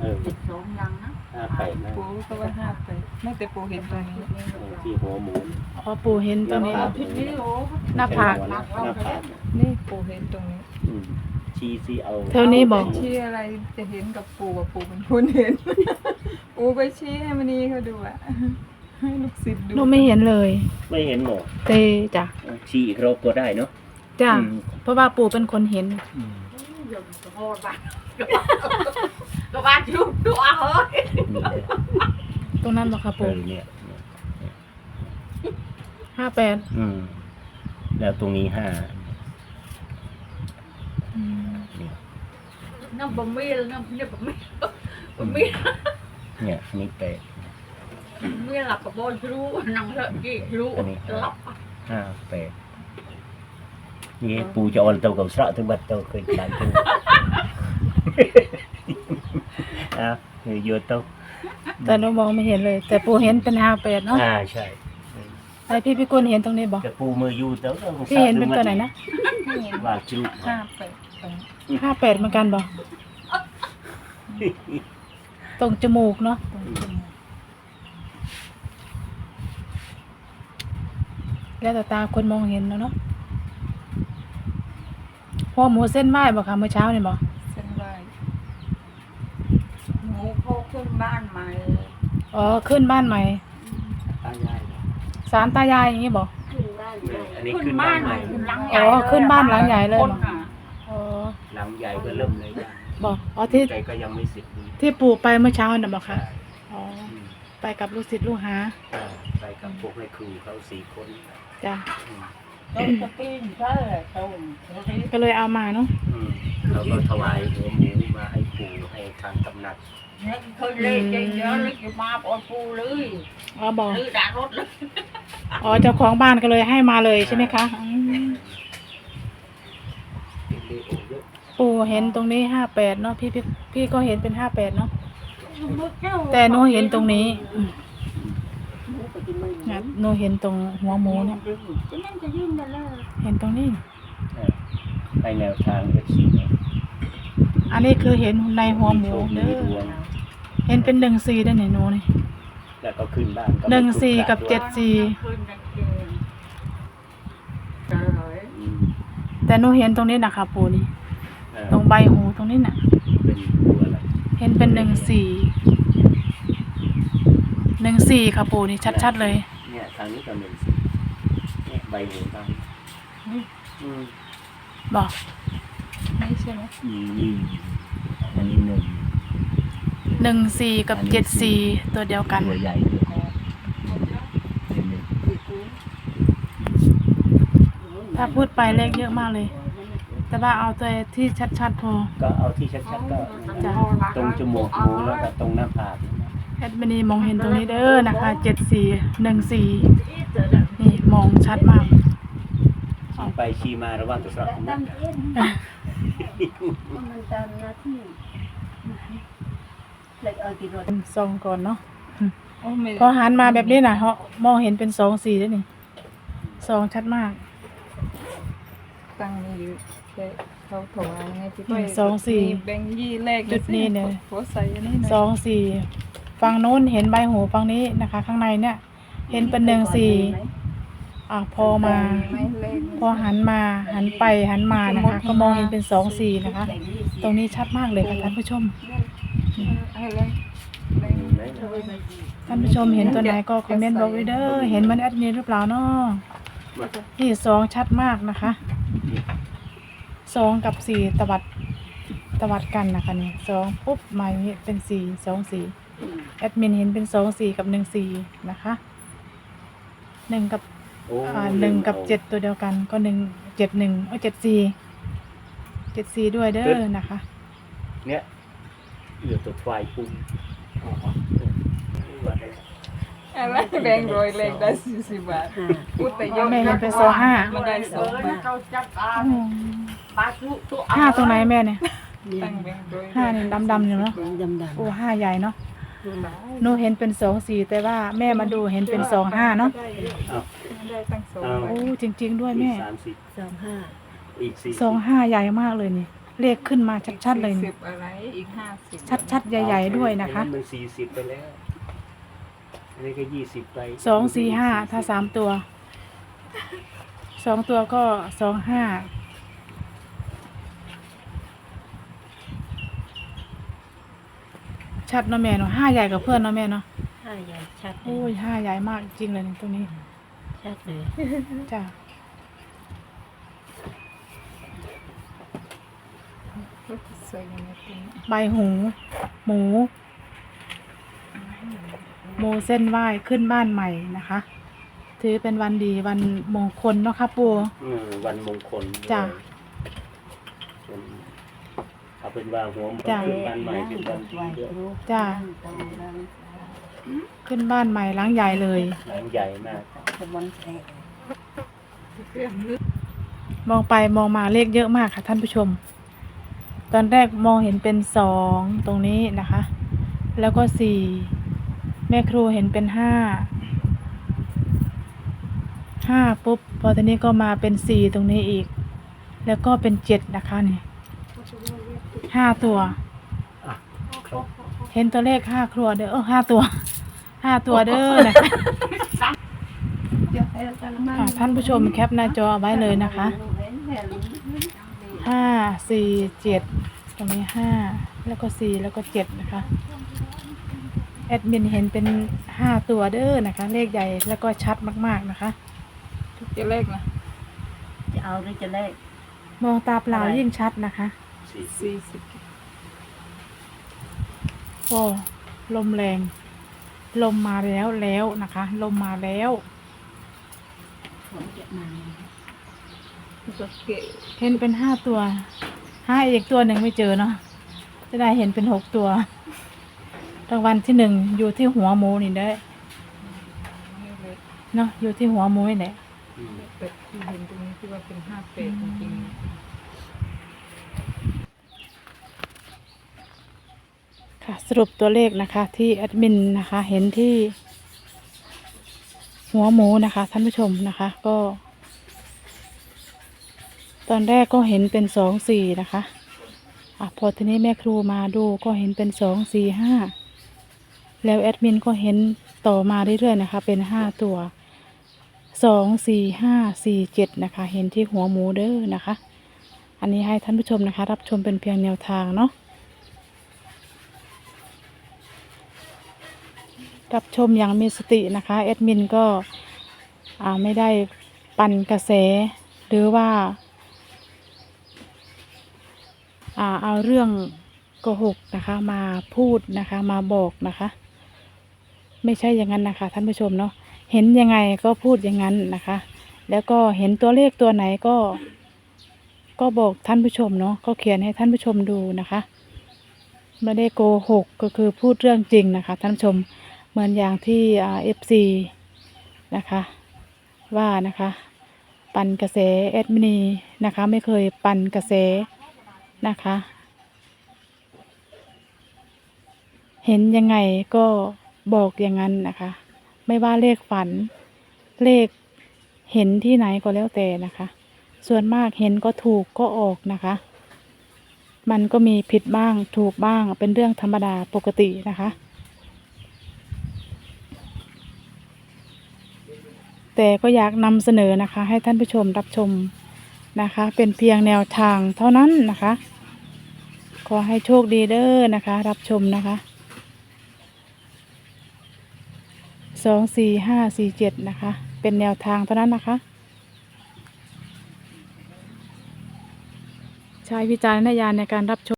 เออ เจ็ดสองยังนะห้าแปดนะปูก็ว่าห้าไปไม่แต่ปูเห็นตรงนี้เออที่หัวหมูอ๋อปู่เห็นตรงนี้หน้าพิษวิดีโอหน้าผาก หน้าผากนี่ปูเห็นตรงนี้อืมชี้ซีเอาเท่านี้บอก ชี้อะไรจะเห็นกับปูกับปูเป็นคนเห็น ปูไปชี้ให้มันนี่เขาดูอะให้ลูกศิษย์ดูหนูไม่เห็นเลย ไม่เห็นหรอกเตจ้ะชี้อีกรอบก็ได้เนาะ จ้ะอืม เพราะว่าปู่เป็นคนเห็นอืมยมโหดบ้าน ก็บ้านชุบตัวเฮ้ยนี่เลยตรงนั้นบอกค่ะเอปู่อเนี่ยห้าแปดอืมแล้วตรงนี้ห้าอืมน้ำบะหมี่น้ำเนี่ยบะหมี่บะหมี่เนี่ยอันนี้แปดหมี่หลับกับโบนรู้นั่งเถอะกี่รู้หลับห้าแปดนี่ปูจะเออนเตากับสระถึงบัดเตาเคยขายถึง อะเดี๋ยวโยนเตาแต่หนูมองไม่เห็นเลย แต่ปู่เห็นเป็นห้าแปดเนาะอ่าใช่แต่พี่พี่กุลเห็นตรงนี้บอกแต่ปูมืออยู่เตาพี่เห็นเป็นตัวไหนนะไม่เห็นว่าจุห้าไปไปห้าแปดเหมือนกันบอกตรงจมูกเนาะตรงจมูกแล้วแต่ตาคนมองเห็นเนาะเนาะพอหมูเส้นไหว้บอกค่ะเมื่อเช้านี่บอก เส้นไหว หมูเขาขึ้นบ้านใหม่ อ๋อขึ้นบ้านใหม่ตายายสารตายายอย่างนี้บอก ขึ้นบ้านใหม่อันนี้ขึ้ขึ้นนบ้าบ้านนใหใหม่ม่ขึ้นหลังใหอ๋ญ่อขึ้นบ้านหลังใหญ่เลยคนเหรออะอ๋อหลังใหญ่ก็เริ่มเลยจ้ะบอกอ๋อที่ใจก็ยังไม่เสร็จดีที่ปู่ไปเมื่อเช้าน่ะบอกค่ะใช่อ๋ออืมไปกับลูกศิษย์ลูกหาอ่าไปกับพวกแม่ครูเขาสี่คนจ้ะอืมต้นสปริงใช่ต้นก็เลยเอามาเนาะอืมเขาก็ถวายหัวหมูมาให้ปู่ให้ทางตำหนักเนี่ยเคยเล่นเยอะๆเลยจะมาปอนปูเลยอ๋อบอกซื้อด่ารถเลยอ๋อเจ้าของบ้านก็เลยให้มาเลยใช่ไหมคะอืมเด็กๆโอ้เยอะปู่เห็นตรงนี้ห้าแปดเนาะพี่พี่พี่ก็เห็นเป็นห้าแปดเนาะแต่หนูเห็นตรงนี้อืมเนี่ยหนูเห็นตรงหัวหมูเนี่ยจะนั่นจะยื่นได้เลยเห็นตรงนี้อ่าให้แนวทางเอฟซีเนี่ย อันนี้คือเห็นในหัวหมูมีเด้อดวงเห็นเป็นหนึ่งสี่ได้ไหนหนูนี่แล้วก็ขึ้นบ้านก็หนึ่งสี่ไม่กับถูเจ็ดสี่คืนกันเกินเจอเลยอืมแต่หนูเห็นตรงนี้นะคะปู่นี่เออตรงใบหูตรงนี้น่ะเป็นตัวอะไรเห็นเป็นหนึ่งสี่หนึ่งสี่ค่ะปู่นี่ชัด ๆ เลย เนี่ยทางนี้ก็หนึ่งสี่เนี่ยใบหูทางอืมบอกไม่ใช่ไหมอืมอืมอันนี้หนึ่งหนึ่งสี่กับเจ็ดสี่ตัวเดียวกัน ตัวใหญ่ด้วยเป็นหนึ่งถ้าพูดไปเลขเยอะมากเลย แต่ว่าเอาตัวที่ชัดๆพอ ก็เอาที่ชัดๆก็จ้ะตรงจมูกหมูแล้วก็ตรงหน้าผากนี่นะแอดมินีมองเห็นตรงนี้เด้อนะคะเจ็ดสี่หนึ่งสี่นี่มองชัดมากชี้ไปชี้มาระหว่างตัวสระ ผมนะมันตามหน้าที่เล็กเอากี่รถเป็นซองก่อนเนาะโอ้ไม่พอหันมาแบบนี้นะเขามองเห็นเป็นสองสี่แล้วนี่สองชัดมากตังค์มีอยู่แต่เขาถวายไงที่หนึ่งสองสี่มีแบงค์ยี่เลขจุดนี้เนี่ยหัวใส่อันนี้นะสองสี่ฝั่งโน้นเห็นใบหูฝั่งนี้นะคะ ข้างในเนี่ย เห็นเป็นหนึ่งสี่ อะพอมา ไม่เลขพอหันมาหันไปหันมานะคะ ก็มองเห็นเป็นสองสี่นะคะ ตรงนี้ชัดมากเลยค่ะท่านผู้ชม อะไรท่านผู้ชมเห็นตัวไหนก็คอมเมนต์บอกไว้เด้อเห็นมันแอดมินหรือเปล่าเนาะนี่สองชัดมากนะคะสองกับสี่ตวัดตวัดกันนะคะเนี่ยสองปุ๊บมาอย่างนี้เป็นสี่สองสี่แอดมินเห็นเป็นสองสี่กับหนึ่งสี่นะคะหนึ่งกับ อ้อ่าหนึ่งกับเจ็ดตัวเดียวกันก็หนึ่งเจ็ดหนึ่งเออเจ็ดสี่เจ็ดสี่ด้วยเด้อนะคะ เนี่ยเหลือตัวควายปุ้งอะไรแบงค์ร้อยเลขได้สี่สิบบาทพูดแต่ยกแม่เห็นเป็นสองห้ามันได้สองบาทเขาจับอ่าอืมปลาชุตัวห้าตรงไหนแม่เนี่ยตั้งแบงค์ร้อยห้านี่ดำๆอยู่เนาะดำดำโอ้ห้าใหญ่เนาะหนูเห็นเป็นสองสี่แต่ว่าแม่มาดูเห็นเป็นสองห้าเนาะ ได้ตั้งสองเอาใบโอ้จริง ๆ ด้วยอีแม่กสามสิบสองห้าอีกสี่สองห้าใหญ่มากเลยนี่ เลขขึ้นมาชัดๆเลยสิบอะไรอีกห้าสิบชัดๆ ใหญ่ ๆ ด้วยนะคะอัมันสี่สิบไปแล้วอันนี้ก็ยี่สิบไปสองสี่ห้าถ้าสามตัว สองตัวก็สองห้าชัดเนาะแม่เนาะห้าใหญ่กับเพื่อนเนาะแม่เนาะใช่ใหญ่ชัดเลโอ้ยยห้าใหญ่มากจริงเลยตรงนี้ ชัดเลยจ้ะสวยอย่างนี้ตรงนี้ใบหู หมูโมเส้นไหว้ขึ้นบ้านใหม่นะคะ ถือเป็นวันดีวันมงคลเนาะค่ะปูอืมวันมงคลจ้ะ เป็นเอาเป็นว่าหัวหมจ้ะ ขึ้นบ้านใหม่เป็นวันดีด้วย จ้ะ ขึ้นบ้านใหม่หล้างใหญ่เลย หลังใหญ่มากมองไปมองมาเลขเยอะมากค่ะท่านผู้ชม ตอนแรกมองเห็นเป็นสองตรงนี้นะคะ แล้วก็สี่แม่ครูเห็นเป็นห้าห้าปุ๊บพอทีนี้ก็มาเป็นสี่ตรงนี้อีก แล้วก็เป็นเจ็ดนะคะนี่ห้าตัวอะครบเห็นตัวเลขห้าครัวเด้อเออห้าตัว ห้าตัวเด้อนะคะอะท่านผู้ชมแคปหน้าจอเอาไว้เลยนะคะห้าสี่เจ็ดตรงนี้ห้าแล้วก็สี่แล้วก็เจ็ดนะคะแอดมินเห็นเป็นห้าตัวเด้อนะคะ เลขใหญ่แล้วก็ชัดมากๆนะคะทุกจะเลขนะจะเอาหรือจะแลกมองตาเปล่ายิ่งชัดนะคะสี่สี่สิบโอ้ลมแรง ลมมาแล้วแล้วนะคะ ลมมาแล้วก็เกะเห็นเป็นห้าตัวห้าอีกตัวหนึ่งไม่เจอเนาะจะได้เห็นเป็นหกตัวรางวัลที่หนึ่งอยู่ที่หัวหมูนี่ได้อไม่เล็กเนาะอยู่ที่หัวหมูนี่แหละอืมเป็ดที่เห็นตรงนี้ที่ว่าเป็นห้าเป็ดจริง ค่ะสรุปตัวเลขนะคะที่แอดมินนะคะ เห็นที่ หัวหมูนะคะท่านผู้ชมนะคะ ก็ ตอนแรกก็เห็นเป็นสองสี่นะคะอะพอทีนี้แม่ครูมาดูก็เห็นเป็นสองสี่ห้าแล้วแอดมินก็เห็นต่อมาเรื่อยๆนะคะ เป็นห้าตัวสองสี่ห้าสี่เจ็ดนะคะ เห็นที่หัวหมูเด้อนะคะ อันนี้ให้ท่านผู้ชมนะคะ รับชมเป็นเพียงแนวทางเนาะ รับชมอย่างมีสตินะคะแอดมินก็ไม่ได้ปั่นกระแส หรือว่าอ่าเอาเรื่องโกหกนะคะมาพูดนะคะมาบอกนะคะ ไม่ใช่อย่างนั้นนะคะท่านผู้ชมเนาะเห็นยังไงก็พูดอย่างนั้นนะคะ แล้วก็เห็นตัวเลขตัวไหนก็ก็บอกท่านผู้ชมเนาะก็เขียนให้ท่านผู้ชมดูนะคะไม่ได้โกหกก็คือพูดเรื่องจริงนะคะ ท่านผู้ชม เหมือนอย่างที่เอฟซีนะคะ ว่านะคะ ปั่นกระแสแอดมินีนะคะ ไม่เคยปั่นกระแสนะคะ เห็นยังไงก็บอกอย่างนั้นนะคะ ไม่ว่าเลขฝันเลขเห็นที่ไหนก็แล้วแต่นะคะ ส่วนมากเห็นก็ถูกก็ออกนะคะ มันก็มีผิดบ้างถูกบ้างเป็นเรื่องธรรมดาปกตินะคะ แต่ก็อยากนำเสนอนะคะ ให้ท่านผู้ชมรับชมนะคะ เป็นเพียงแนวทางเท่านั้นนะคะ ขอให้โชคดีเด้อนะคะ รับชมนะคะสองสี่ห้าสี่เจ็ดนะคะ เป็นแนวทางเท่านั้นนะคะ ใช้วิจารณญาณในการรับชม